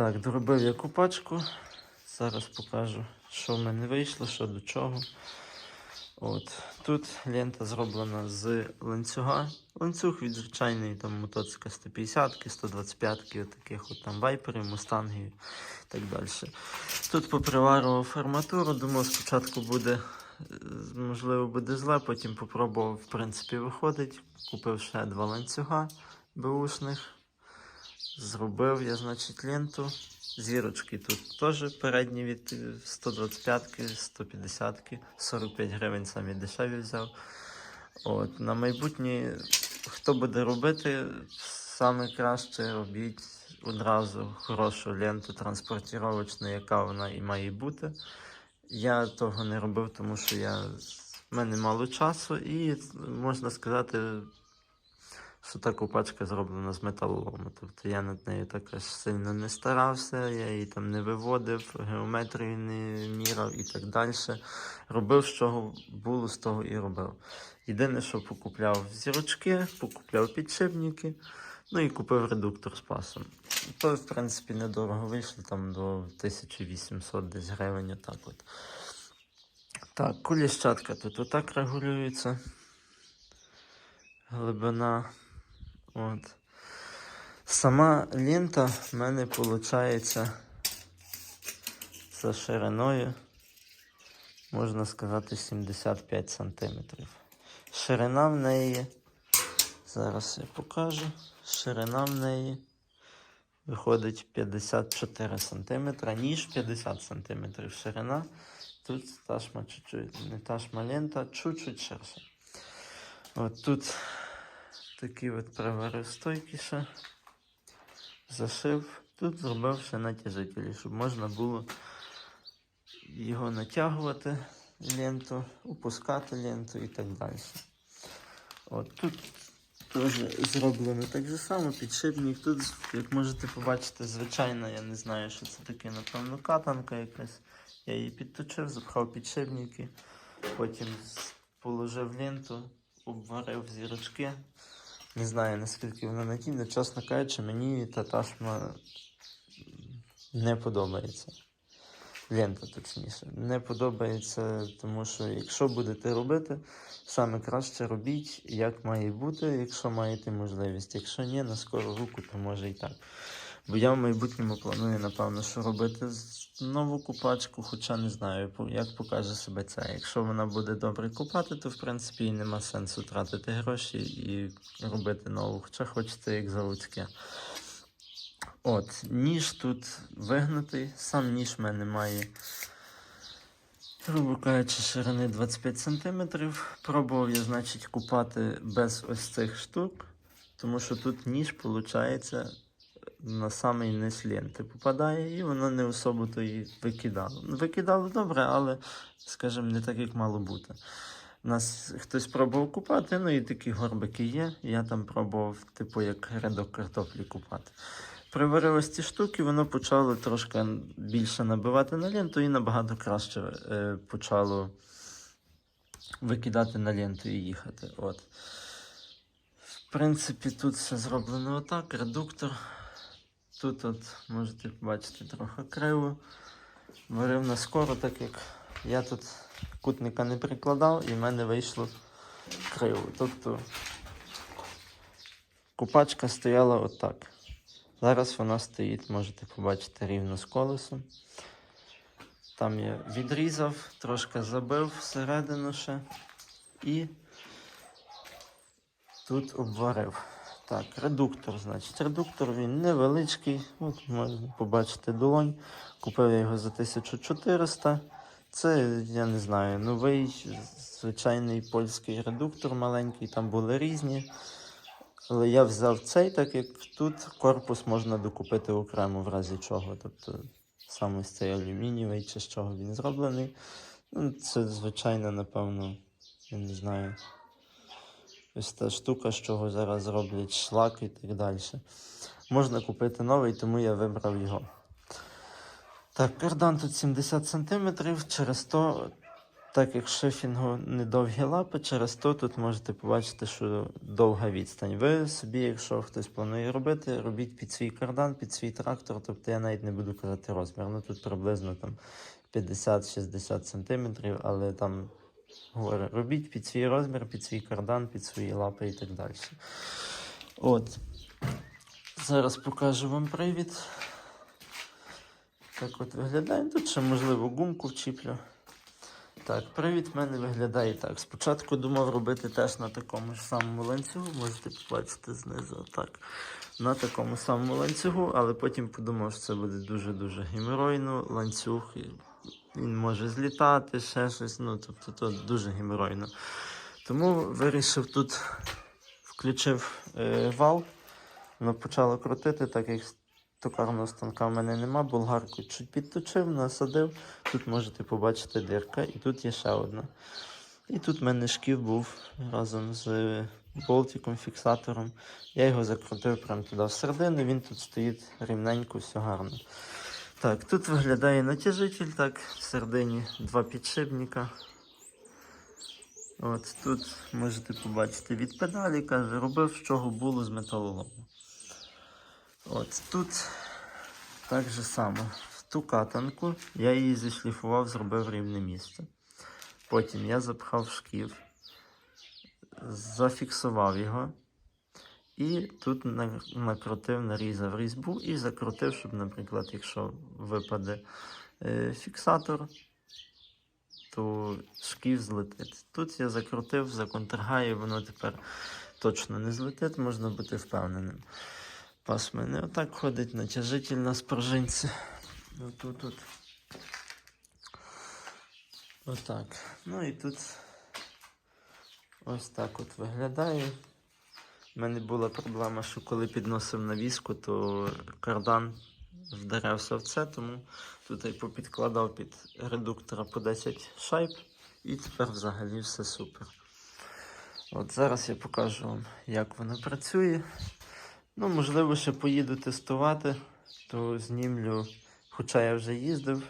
Так, доробив я купачку. Зараз покажу, що в мене вийшло, що до чого. От. Тут лента зроблена з ланцюга. Ланцюг від звичайної там мотоцикла 150 125 таких от там вайперів, мустангів і так далі. Тут поприварував арматуру, думав, спочатку буде, можливо, буде зле, потім попробував, в принципі, виходить. Купив ще два ланцюга беушних. Зробив я, значить, ленту. Зірочки тут теж передні від 125-ки, 150-ки, 45 гривень самі дешеві взяв. От, на майбутнє, хто буде робити, саме краще робіть одразу хорошу ленту транспортировочну, яка вона і має бути. Я того не робив, тому що я, в мене мало часу і можна сказати, що та купачка зроблена з металолому. Тобто я над нею так сильно не старався, я її там не виводив, геометрію не міряв і так далі. Робив, чого було, з того і робив. Єдине, що покупляв зірочки, покупляв підшипники, ну і купив редуктор з пасом. То, в принципі, недорого вийшло, там до 1800 десь гривень, отак от. Так, куліщатка тут отак регулюється. Глибина. От. Сама лента в мене виходить за шириною, можна сказати, 75 см. Ширина в неї, зараз я покажу, ширина в неї виходить 54 см, ніж 50 см ширина. Тут ташма чуть-чуть, не ташма лента, чуть-чуть ширша. От тут такі от приварив стойки. Зашив. Тут зробив ще натяжителі, щоб можна було його натягувати ленту, опускати ленту і так далі. От тут теж зроблено так же само, підшипник. Тут, як можете побачити, звичайно, я не знаю, що це таке, напевно, катанка якась. Я її підточив, запхав підшипники, потім положив ленту, обварив зірочки. Не знаю наскільки вона надійна. Чесно кажучи, мені та ташма не подобається. Лента точніше. Не подобається, тому що якщо будете робити, саме краще робіть, як має бути, якщо маєте можливість. Якщо ні, на скору руку, то може і так. Бо я в майбутньому планую, напевно, що робити нову купачку, хоча не знаю, як покаже себе це. Якщо вона буде добре купати, то в принципі і нема сенсу тратити гроші і робити нову, хоча хочеться як заводське. От, ніж тут вигнутий, сам ніж в мене має, грубо кажучи, ширини 25 см. Пробував я, значить, купати без ось цих штук, тому що тут ніж, виходить, на самий низ ленти попадає, і воно не особо то її викидало. Ну, Викидало добре, але, скажімо, не так, як мало бути. Нас хтось пробував купати, ну і такі горбики є. Я там пробував, типу, як рядок картоплі купати. Приварив ось ці штуки, воно почало трошки більше набивати на ленту і набагато краще е, почало викидати на ленту і їхати. От. В принципі, тут все зроблено отак, редуктор. Тут от можете побачити трохи криво. Варив на скоро, так як я тут кутника не прикладав і в мене вийшло криво. Тобто купачка стояла отак. Зараз вона стоїть, можете побачити рівно з колесом. Там я відрізав, трошки забив всередину ще і тут обварив. Так, редуктор, значить. Редуктор він невеличкий. От можна побачити долонь. Купив його за 1400. Це, я не знаю, новий звичайний польський редуктор маленький, там були різні. Але я взяв цей, так як тут корпус можна докупити окремо в разі чого. Тобто саме ось цей алюмінієвий чи з чого він зроблений. Ну, це звичайно, напевно, я не знаю. Ось та штука, з чого зараз роблять шлак і так далі. Можна купити новий, тому я вибрав його. Так, кардан тут 70 см, через то Так як шифінгу недовгі лапи, через то тут можете побачити, що довга відстань. Ви собі, якщо хтось планує робити, робіть під свій кардан, під свій трактор. Тобто я навіть не буду казати розмір. Ну тут приблизно там 50-60 сантиметрів, але там говорю, робіть під свій розмір, під свій кардан, під свої лапи і так далі. От. Зараз покажу вам привід. Так от виглядає. Тут ще можливо гумку вчіплю. Так, привід в мене виглядає так. Спочатку думав робити теж на такому ж самому ланцюгу, можете побачити знизу так. На такому самому ланцюгу, але потім подумав, що це буде дуже-дуже геморойно. Ланцюг він може злітати, ще щось. Ну, тобто то дуже геморойно. Тому вирішив тут включив е, вал, воно почало крутити, так як токарного станка в мене нема, болгарку чуть підточив, насадив. Тут можете побачити дирка, і тут є ще одна. І тут в мене шків був разом з болтиком, фіксатором. Я його закрутив прямо туди всередину, він тут стоїть рівненько, все гарно. Так, тут виглядає натяжитель, так, всередині два підшипника. От тут можете побачити від педалі, каже, робив, з чого було з металолому. От тут так же само. Ту катанку я її зішліфував, зробив рівне місце. Потім я запхав шків, зафіксував його. І тут накрутив, нарізав різьбу і закрутив, щоб, наприклад, якщо випаде е, фіксатор, то шків злетить. Тут я закрутив, законтрагаю, воно тепер точно не злетить, можна бути впевненим. Пас в мене отак ходить натяжитель на спружинці. Отут. От. Отак. Ну і тут ось так от виглядає. У мене була проблема, що коли підносив на віску, то кардан вдарився в це, тому тут я попідкладав під редуктора по 10 шайб і тепер взагалі все супер. От зараз я покажу вам, як воно працює. Ну, можливо, ще поїду тестувати, то знімлю, хоча я вже їздив,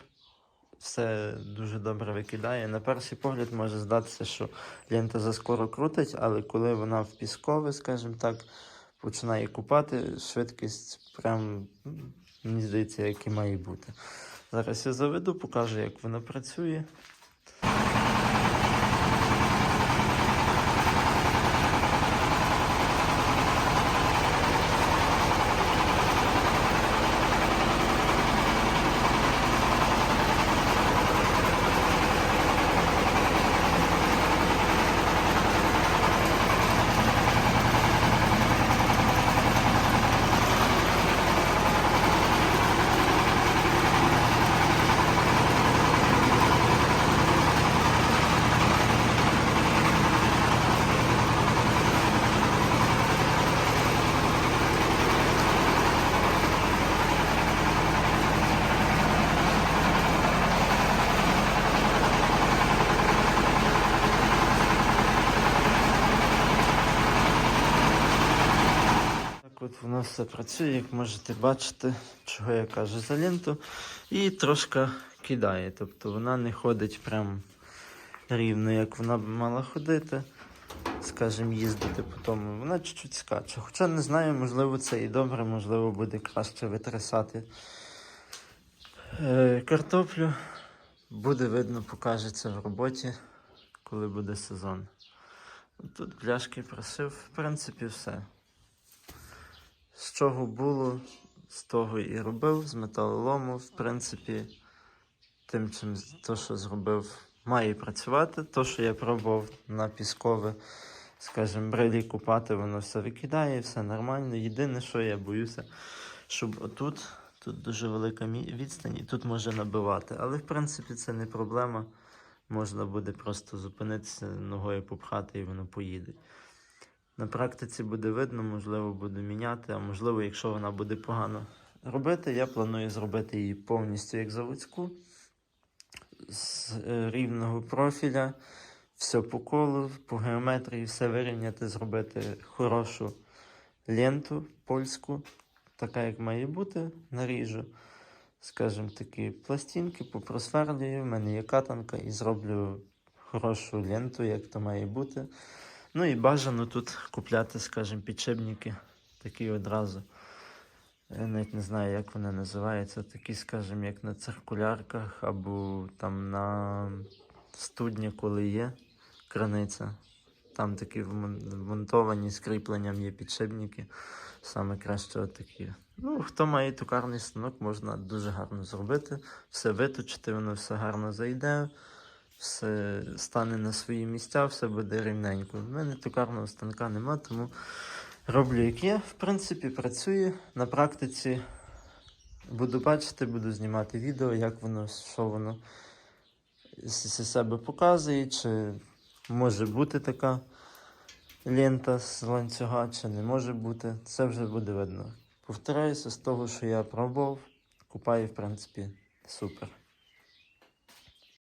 все дуже добре викидає. На перший погляд може здатися, що лента заскоро крутить, але коли вона в піскове, скажімо так, починає купати, швидкість прям, мені здається, як і має бути. Зараз я заведу, покажу, як вона працює. От воно все працює, як можете бачити, чого я кажу за ленту. І трошки кидає. Тобто вона не ходить прям рівно, як вона б мала ходити. Скажімо, їздити по тому. Вона чуть-чуть скаче. Хоча не знаю, можливо, це і добре, можливо, буде краще витрясати е, картоплю. Буде видно, покажеться в роботі, коли буде сезон. Тут пляшки просив, в принципі, все. З чого було, з того і робив, з металолому, в принципі, тим, чим то, що зробив, має працювати. То, що я пробував на піскове, скажімо, брилі купати, воно все викидає, все нормально. Єдине, що я боюся, щоб отут, тут дуже велика відстань, і тут може набивати. Але в принципі це не проблема. Можна буде просто зупинитися, ногою попхати і воно поїде. На практиці буде видно, можливо, буду міняти, а можливо, якщо вона буде погано робити, я планую зробити її повністю як заводську, з е, рівного профіля, все по колу, по геометрії, все вирівняти, зробити хорошу ленту польську, така як має бути, наріжу. Скажімо, такі пластинки, попросверлюю, в мене є катанка і зроблю хорошу ленту, як то має бути. Ну і бажано тут купляти, скажімо, підшипники такі одразу. Я навіть не знаю, як вони називаються. Такі, скажімо, як на циркулярках або там на студні, коли є краниця. Там такі вмонтовані з кріпленням є підшипники. Саме краще такі. Ну, хто має токарний станок, можна дуже гарно зробити. Все виточити, воно все гарно зайде, все стане на свої місця, все буде рівненько. У мене токарного станка нема, тому роблю як є. В принципі, працює на практиці. Буду бачити, буду знімати відео, як воно, що воно з себе показує, чи може бути така лента з ланцюга, чи не може бути. Це вже буде видно. Повторяюся з того, що я пробував, купаю, в принципі, супер.